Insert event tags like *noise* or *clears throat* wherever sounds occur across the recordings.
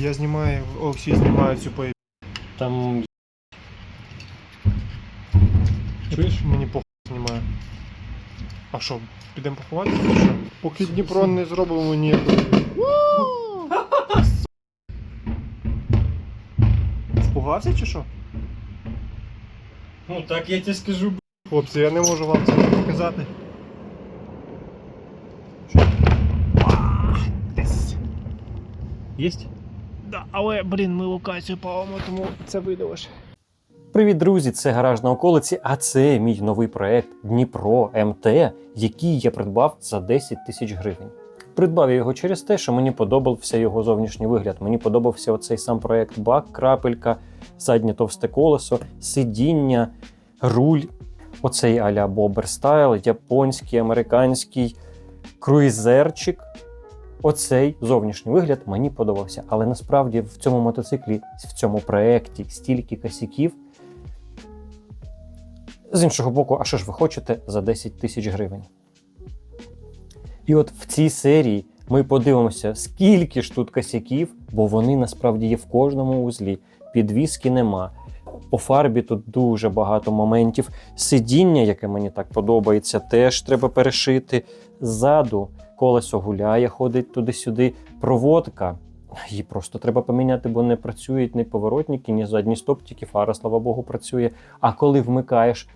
Я знімаю, Олексій знімає цю поїб. Там. Чуєш? Мені похуй знімає. А що, підемо поховати? чи Що? Поки Дніпро не зробимо ніякої. Спугався чи що? Ну так я тебе скажу. Хлопці, я не можу вам це показати. Єсть? Да, але, блін, ми локацію палимо, тому це видалиш. Привіт, друзі! Це гараж на околиці, а це мій новий проект Дніпро МТ, який я придбав за 10 тисяч гривень. Придбав я його через те, що мені подобався його зовнішній вигляд. Мені подобався оцей сам проект бак, крапелька, заднє товсте колесо, сидіння, руль, оцей аля бобер стайл, японський, американський круїзерчик. Оцей зовнішній вигляд мені подобався. Але насправді в цьому мотоциклі, в цьому проєкті стільки косяків. З іншого боку, а що ж ви хочете за 10 тисяч гривень? І от в цій серії ми подивимося, скільки ж тут косяків, бо вони насправді є в кожному узлі. Підвіски нема. По фарбі тут дуже багато моментів. Сидіння, яке мені так подобається, теж треба перешити. Ззаду колесо гуляє, ходить туди-сюди. Проводка. Її просто треба поміняти, бо не працюють ні поворотники, ні задні стоп, тільки фара, слава Богу, працює. А коли вмикаєш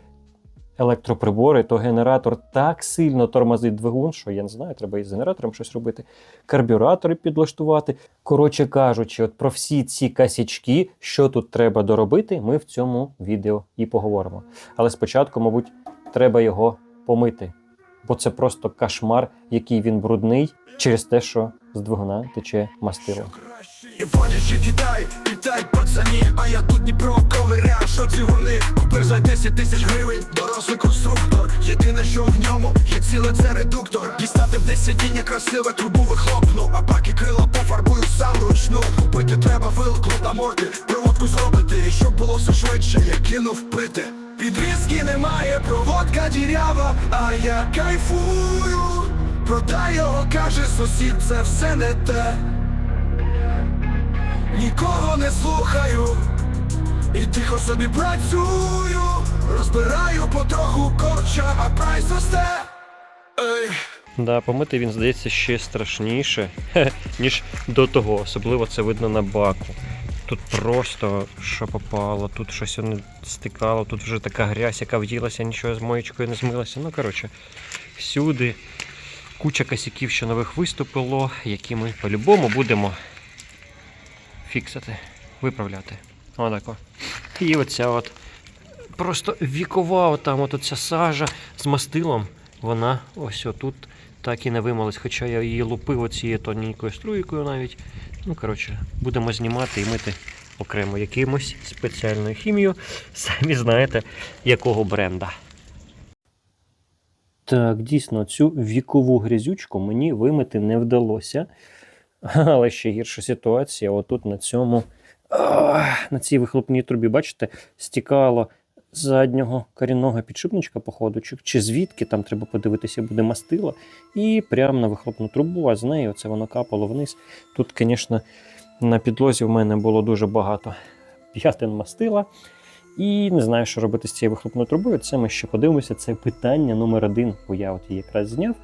електроприбори, то генератор так сильно тормозить двигун, що я не знаю, треба із генератором щось робити. Карбюратори підлаштувати. Коротше кажучи, от про всі ці косячки, що тут треба доробити, ми в цьому відео і поговоримо. Але спочатку, мабуть, треба його помити. Бо це просто кошмар, який він брудний через те, що з двигуна тече мастило. Японія чи Китай, пацані, а я тут Дніпро ковиря, що ці вони? Купив за 10 тисяч гривень, дорослий конструктор. Єдине, що в ньому є ціле це редуктор. Дістати в сидіння красиве, трубу вихлопну. А баки крила пофарбую сам ручну Купити треба вилку на морди, проводку зробити щоб було все швидше, я кинув пити Підвізки немає, проводка дірява, а я кайфую. Продай його, каже сусід, це все не те Нікого не слухаю і тихо собі працюю, розбираю потроху корча, а прайс росте. Ей. Да, помити він здається ще страшніше, *laughs* ніж до того. Особливо це видно на баку. Тут просто що попало, тут щось не стикало, тут вже така грязь, яка в'їлася, нічого з моєчкою не змилося. Ну, коротше, всюди куча косяків, що нових виступило, які ми по-любому будемо фіксити, виправляти. Отако. І оця от просто вікова, отам от оця сажа з мастилом, вона ось отут так і не вимилась, хоча я її лупив оцією тоненькою струйкою навіть. Ну, коротше, будемо знімати і мити окремо якимось спеціальною хімією. Самі знаєте, якого бренда. Так, дійсно, цю вікову грязючку мені вимити не вдалося. *laughs* Але ще гірша ситуація. Отут на цьому, на цій вихлопній трубі, бачите, стікало заднього корінного підшипничка, походу, чи, звідки там треба подивитися, буде мастило. І прямо на вихлопну трубу, а з нею це воно капало вниз. Тут, звісно, на підлозі в мене було дуже багато п'ятин мастила. І не знаю, що робити з цією вихлопною трубою. Це ми ще подивимося. Це питання номер один, бо я от її якраз зняв.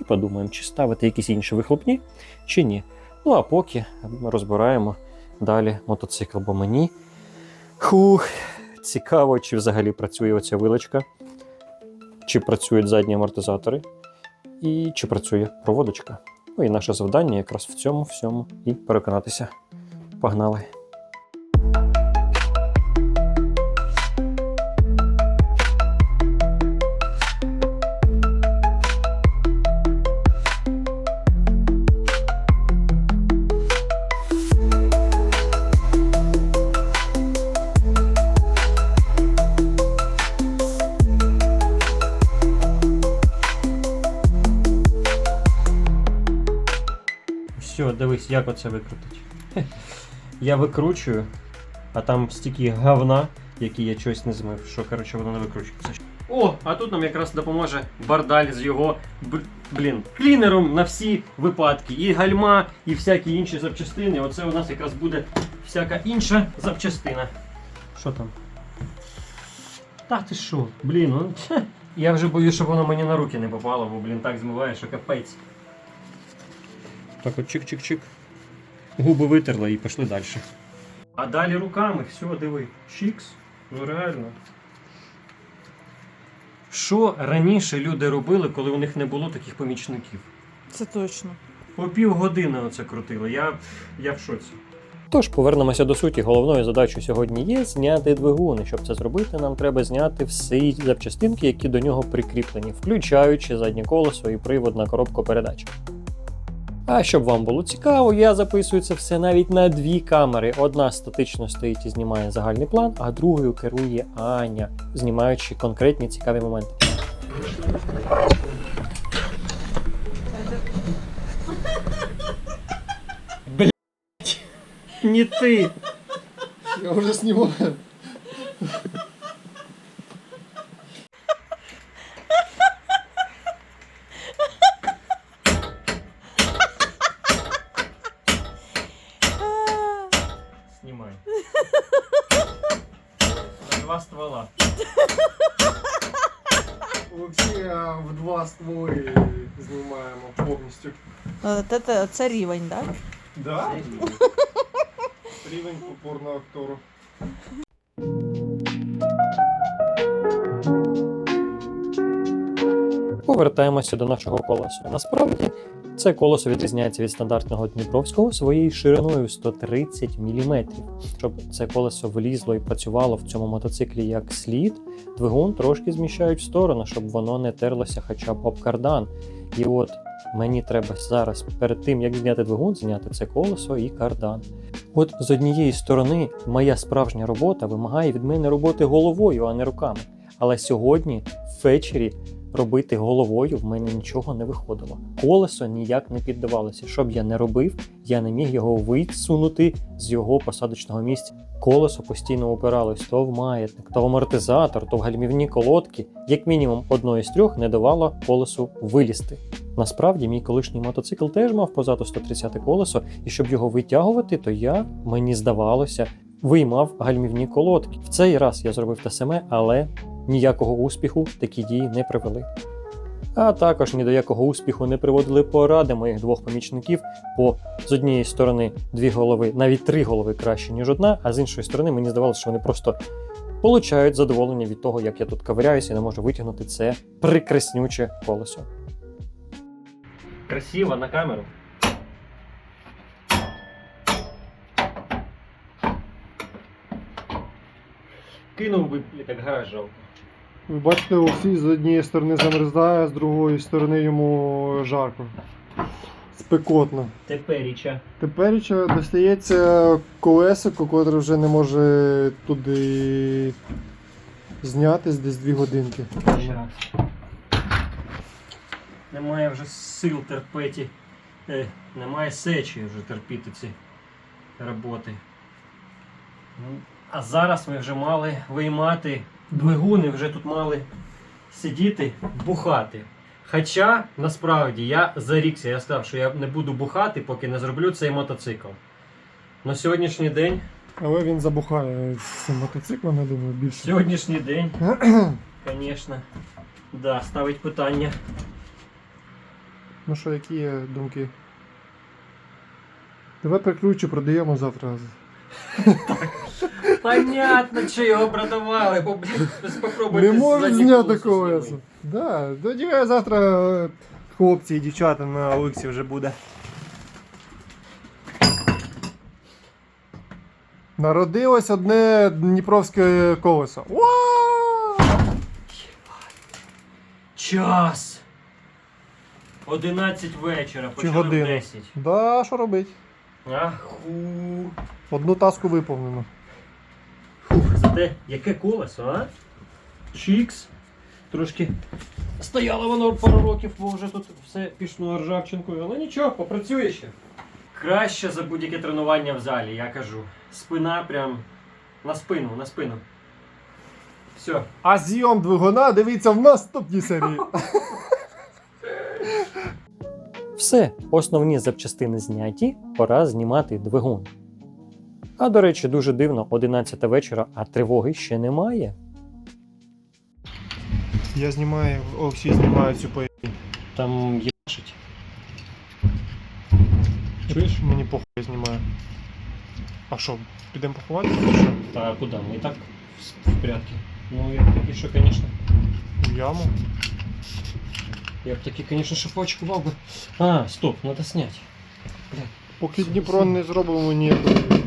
І подумаємо, чи ставити якісь інші вихлопні, чи ні. Ну а поки розбираємо далі мотоцикл, бо мені хух, цікаво, чи взагалі працює оця вилочка, чи працюють задні амортизатори, і чи працює проводочка. Ну і наше завдання якраз в цьому всьому і переконатися. Погнали! Все, як оце викрутить. Я викручую, а там стільки говна, які я щось не змив, що коротше воно не викручується. О, а тут нам якраз допоможе бардаль з його блін, клінером на всі випадки. І гальма, і всякі інші запчастини. Оце у нас якраз буде всяка інша запчастина. Що там? Та ти що? Блін, ну. Я вже боюсь, щоб воно мені на руки не попало, бо, блін, так змиває, що капець. Так от чик-чик-чик. Губи витерла і пішли далі. А далі руками, все, диви. Чікс. Ну реально. Що раніше люди робили, коли у них не було таких помічників? Це точно. По півгодини оце крутили. Я, я в шоці. Тож повернемося до суті. Головною задачою сьогодні є зняти двигун. І щоб це зробити, нам треба зняти всі запчастинки, які до нього прикріплені, включаючи заднє колесо і привод на коробку передач. А щоб вам було цікаво, я записую це все навіть на дві камери. Одна статично стоїть і знімає загальний план, а другою керує Аня, знімаючи конкретні цікаві моменти. Не ти! Я вже знімаю. Олексія в два створи знімаємо повністю. Е, Це, це, це рівень, так? Да? *laughs* Рівень попорного актору. Повертаємося до нашого колесу. Насправді це колесо відрізняється від стандартного дніпровського своєю шириною 130 мм. Щоб це колесо влізло і працювало в цьому мотоциклі як слід, двигун трошки зміщають в сторону, щоб воно не терлося хоча б об кардан. І от мені треба зараз перед тим, як зняти двигун, зняти це колесо і кардан. От з однієї сторони, моя справжня робота вимагає від мене роботи головою, а не руками. Але сьогодні, ввечері, робити головою в мене нічого не виходило. Колесо ніяк не піддавалося. Що б я не робив, я не міг його висунути з його посадочного місця. Колесо постійно опиралось то в маятник, то в амортизатор, то в гальмівні колодки. Як мінімум одної з трьох не давало колесу вилізти. Насправді, мій колишній мотоцикл теж мав позаду 130 колесо, і щоб його витягувати, то я, мені здавалося, виймав гальмівні колодки. В цей раз я зробив те саме, але ніякого успіху такі дії не привели. А також ні до якого успіху не приводили поради моїх двох помічників, бо з однієї сторони дві голови, навіть три голови краще, ніж одна, а з іншої сторони мені здавалося, що вони просто получають задоволення від того, як я тут ковиряюся і не можу витягнути це прекраснюче колесо. Красиво на камеру. Кинув би, як гараж жалко. Ви бачите, Олексій з однієї сторони замерзає, з другої сторони йому жарко. Спекотно. Теперіча. Теперіча достається колесико, котре вже не може туди знятись десь дві годинки. Щас. Немає вже сил терпеті. Е, немає сечі вже терпіти ці роботи. Ну, А зараз ми вже мали виймати двигуни, вже тут мали сидіти, бухати. Хоча насправді я зарікся, я сказав, що я не буду бухати, поки не зроблю цей мотоцикл. На сьогоднішній день, Але він забухає цим мотоциклом, я думаю, більше. сьогоднішній день, *clears throat* звісно, да, ставить питання. Ну що, які є думки? Давай прикручу, продаємо завтра. Понятно, що його продавали, бо спробуйте Не можуть зняти колесо. Да, тоді завтра е, хлопці і дівчата на Олексі вже буде. Народилось одне дніпровське колесо. Уа! Час. 11 вечора, Чи почали в годину? 10. Да, що робить? Аху. Одну таску виповнено. Зате яке колесо, а? Чікс. Трошки стояло воно пару років, бо вже тут все пішло ржавчинкою, але нічого, попрацює ще. Краще за будь-яке тренування в залі, я кажу. Спина прям на спину, на спину. Все. А зйом двигуна дивіться в наступній серії. Все, основні запчастини зняті, пора знімати двигун. А до речі, дуже дивно, 11 вечора, а тривоги ще немає. Я знімаю, Олексій знімає цю по. Там їбашить. Чуєш? Мені похуй я знімаю. А що, підемо поховати? Та куди? Ми і так в порядку. Ну, я б таки, що, звісно. В яму? Я б таки, звісно, що поочкував би. А, стоп, треба зняти. Поки Дніпро не зробимо ніякої.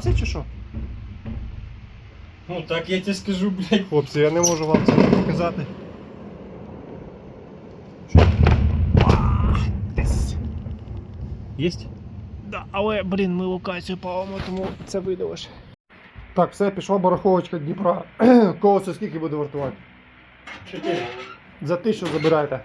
Спугався чи що? Ну так я тебе скажу, блядь. Хлопці, я не можу вам це показати. Єсть? Да, але, блін, ми локацію палимо, тому це видалиш. Так, все, пішла бараховочка Дніпра. *clears throat* Колесо скільки буде вартувати? Чотири. За тисячу забирайте.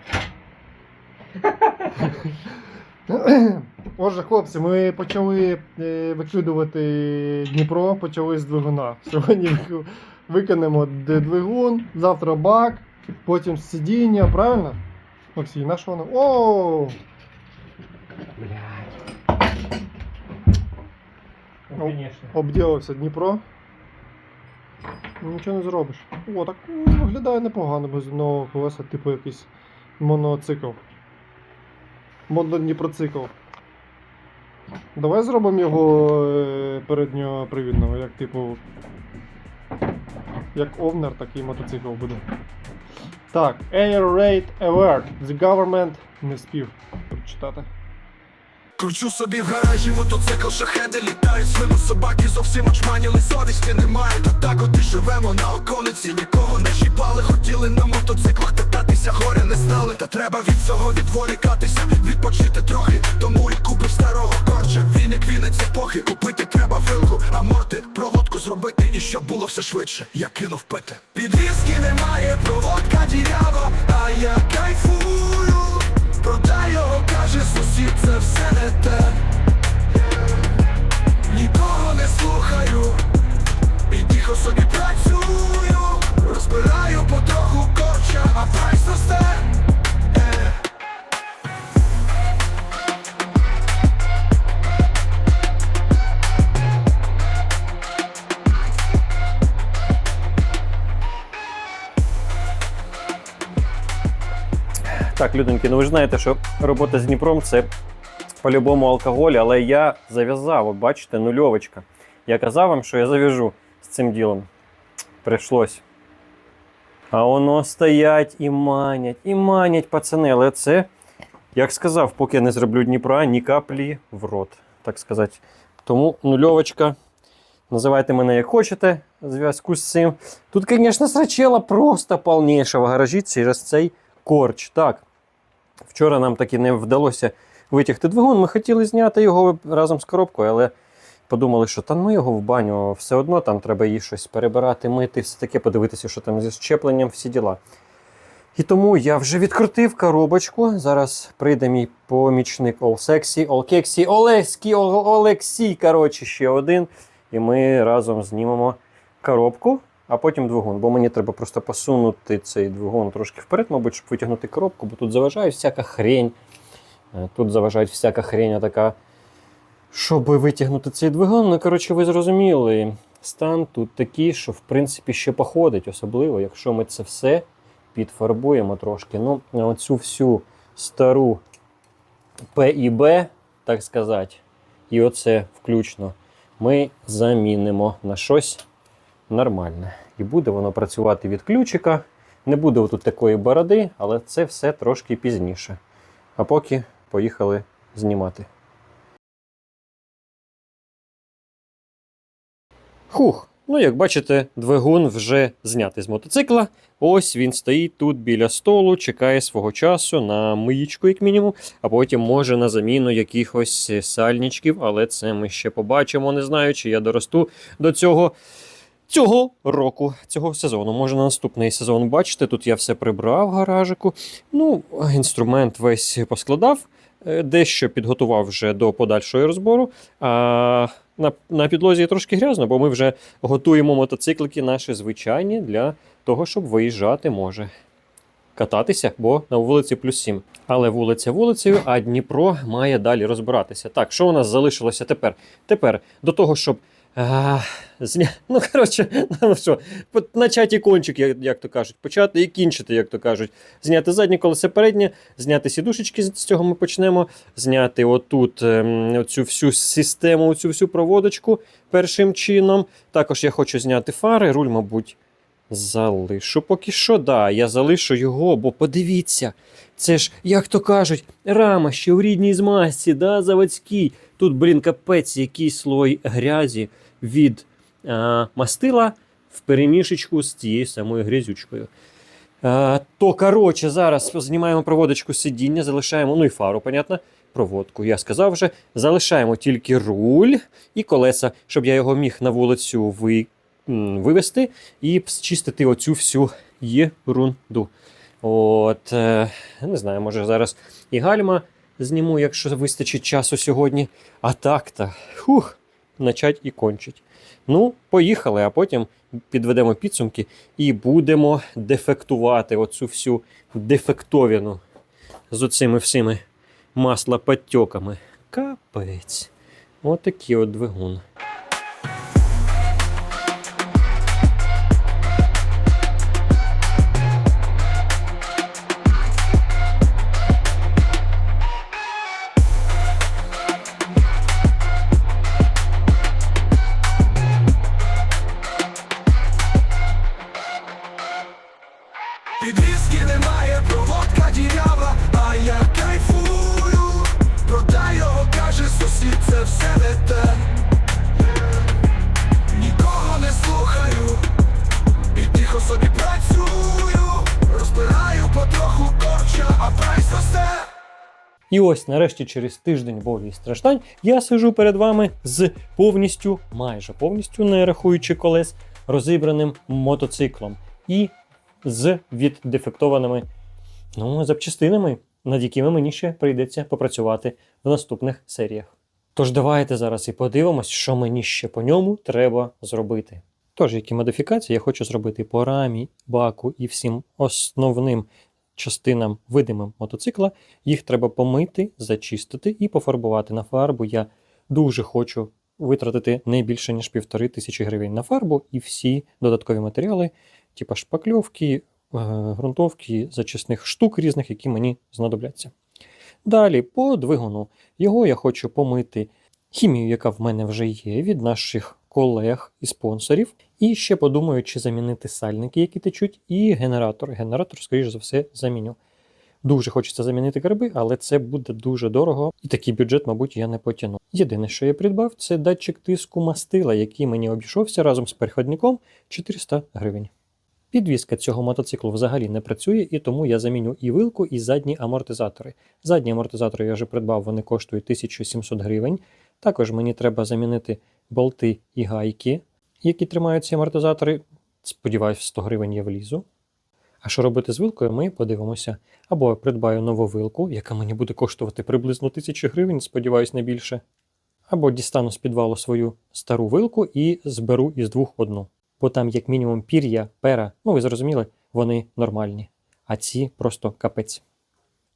*laughs* *clears throat* Отже, хлопці, ми почали е, викидувати Дніпро, почали з двигуна. *laughs* Сьогодні вик- викинемо двигун, завтра бак, потім сидіння, правильно? Максій, на що воно? О! Ну, Ну. Обділився Дніпро. Нічого не зробиш. О, так ну, виглядає непогано без одного колеса, типу якийсь моноцикл. Модно-дніпроцикл. Давай зробимо його переднього передньопривідного, як типу. Як овнер, такий мотоцикл буде. Так, Air Raid Alert. The government не спів прочитати. Кручу собі в гаражі мотоцикл, шахеди літають свину собаки, зовсім очманіли совісті немає. Та так от і живемо на околиці, нікого не чіпали, хотіли на мотоциклах кататися, горя не знали. Та треба від цього відволікатися, відпочити трохи. Тому і купив старого корча. Він як вінець епохи, купити треба вилку, а морти проводку зробити, і щоб було все швидше, я кинув пити. Підвізки немає, проводка дірява, а я кайфую. Продай його, каже сусід, це все не те. Нікого не слухаю, і тихо собі працюю. Розбираю потроху корча, а прайс росте. Так, людоньки, ну ви ж знаєте, що робота з Дніпром це по-любому алкоголь, але я зав'язав, от бачите, нульовочка. Я казав вам, що я зав'яжу з цим ділом. Прийшлось. А воно стоять і манять, і манять, пацани, але це, як сказав, поки я не зроблю Дніпра, ні каплі в рот, так сказати. Тому нульовочка. Називайте мене як хочете в зв'язку з цим. Тут, звісно, срачела просто повніша в гаражі через цей корч. Так. Вчора нам таки не вдалося витягти двигун. Ми хотіли зняти його разом з коробкою, але подумали, що та ну його в баню, все одно там треба її щось перебирати, мити, все таке, подивитися, що там зі щепленням, всі діла. І тому я вже відкрутив коробочку. Зараз прийде мій помічник Sexy, All Kexy, Олексій, коротше, ще один. І ми разом знімемо коробку, а потім двигун. Бо мені треба просто посунути цей двигун трошки вперед, мабуть, щоб витягнути коробку, бо тут заважає всяка хрень. Е, Тут заважає всяка хрень така. Щоб витягнути цей двигун, ну коротше, ви зрозуміли, стан тут такий, що в принципі ще походить, особливо, якщо ми це все підфарбуємо трошки. Ну, оцю всю стару П і Б, так сказати, і оце включно, ми замінимо на щось нормальне. І буде воно працювати від ключика. Не буде отут такої бороди, але це все трошки пізніше. А поки поїхали знімати. Хух, ну як бачите, двигун вже знятий з мотоцикла. Ось він стоїть тут біля столу, чекає свого часу на миєчку, як мінімум, а потім може на заміну якихось сальничків, але це ми ще побачимо, не знаю, чи я доросту до цього. Цього року, цього сезону, може на наступний сезон. Бачите, тут я все прибрав гаражику. Ну, інструмент весь поскладав, е, дещо підготував вже до подальшого розбору. А на, на підлозі трошки грязно, бо ми вже готуємо мотоциклики наші звичайні для того, щоб виїжджати може. Кататися, бо на вулиці плюс 7. Але вулиця вулицею, а Дніпро має далі розбиратися. Так, що у нас залишилося тепер? Тепер до того, щоб. Зня... Ну, коротше, *laughs* ну що, начати кончик, як, як то кажуть, почати і кінчити, як то кажуть. Зняти заднє колесо переднє, зняти сідушечки, з цього ми почнемо. Зняти отут ем, оцю всю систему, оцю всю проводочку першим чином. Також я хочу зняти фари, руль, мабуть, залишу поки що. Да, я залишу його, бо подивіться, це ж, як то кажуть, рама ще в рідній змазці, да, заводській. Тут, блін, капець, який слой грязі від а, мастила в перемішечку з тією самою грязючкою. А, то, коротше, зараз знімаємо проводочку сидіння, залишаємо, ну і фару, понятно, проводку. Я сказав вже, залишаємо тільки руль і колеса, щоб я його міг на вулицю ви, вивести і зчистити оцю всю єрунду. От, е, не знаю, може зараз і гальма зніму, якщо вистачить часу сьогодні. А так-то, хух, начать і кончить. Ну, поїхали, а потім підведемо підсумки і будемо дефектувати оцю всю дефектовіну з оцими всіми маслоподтьоками. Капець. Отакий от двигун. Ось нарешті через тиждень болі страждань я сижу перед вами з повністю, майже повністю, не рахуючи колес, розібраним мотоциклом і з віддефектованими ну, запчастинами, над якими мені ще прийдеться попрацювати в наступних серіях. Тож давайте зараз і подивимось, що мені ще по ньому треба зробити. Тож, які модифікації я хочу зробити по рамі, баку і всім основним частинам видимим мотоцикла, їх треба помити, зачистити і пофарбувати на фарбу. Я дуже хочу витратити не більше ніж півтори тисячі гривень на фарбу і всі додаткові матеріали, типу шпакльовки, е, ґрунтовки, зачисних штук різних, які мені знадобляться. Далі по двигуну. Його я хочу помити хімію, яка в мене вже є, від наших колег і спонсорів. І ще подумаю, чи замінити сальники, які течуть, і генератор. Генератор, скоріш за все, заміню. Дуже хочеться замінити карби, але це буде дуже дорого, і такий бюджет, мабуть, я не потягну. Єдине, що я придбав, це датчик тиску мастила, який мені обійшовся разом з переходником 400 гривень. Підвізка цього мотоциклу взагалі не працює, і тому я заміню і вилку, і задні амортизатори. Задні амортизатори я вже придбав, вони коштують 1700 гривень. Також мені треба замінити болти і гайки, які тримають ці амортизатори. Сподіваюсь, 100 гривень я влізу. А що робити з вилкою, ми подивимося. Або я придбаю нову вилку, яка мені буде коштувати приблизно 1000 гривень, сподіваюсь, не більше. Або дістану з підвалу свою стару вилку і зберу із двох одну. Бо там, як мінімум, пір'я, пера, ну ви зрозуміли, вони нормальні. А ці просто капець.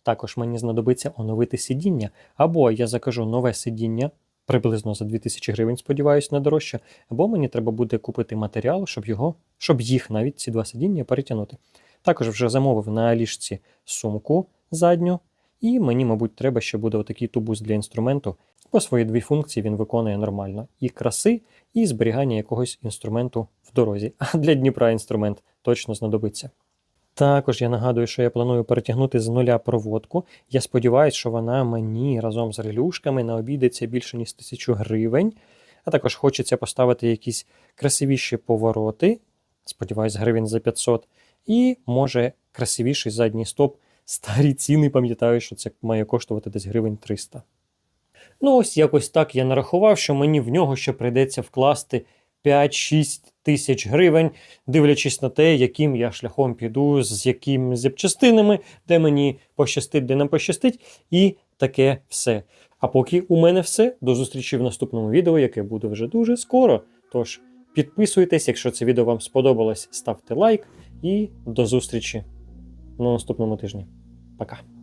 Також мені знадобиться оновити сидіння, або я закажу нове сидіння приблизно за 2000 гривень, сподіваюсь, не дорожче, або мені треба буде купити матеріал, щоб його, щоб їх навіть ці два сидіння перетягнути. Також вже замовив на Алішці сумку задню, і мені, мабуть, треба ще буде отакий тубус для інструменту. По свої дві функції він виконує нормально: і краси, і зберігання якогось інструменту в дорозі. А для Дніпра інструмент точно знадобиться. Також я нагадую, що я планую перетягнути з нуля проводку. Я сподіваюся, що вона мені разом з релюшками не обійдеться більше ніж 1000 гривень. А також хочеться поставити якісь красивіші повороти. Сподіваюсь, гривень за 500. І може красивіший задній стоп. Старі ціни, пам'ятаю, що це має коштувати десь гривень 300. Ну, ось якось так я нарахував, що мені в нього ще прийдеться вкласти 5-6 тисяч гривень, дивлячись на те, яким я шляхом піду, з якими запчастинами, де мені пощастить, де не пощастить, і таке все. А поки у мене все. До зустрічі в наступному відео, яке буде вже дуже скоро. Тож підписуйтесь, якщо це відео вам сподобалось, ставте лайк і до зустрічі на наступному тижні. Пока.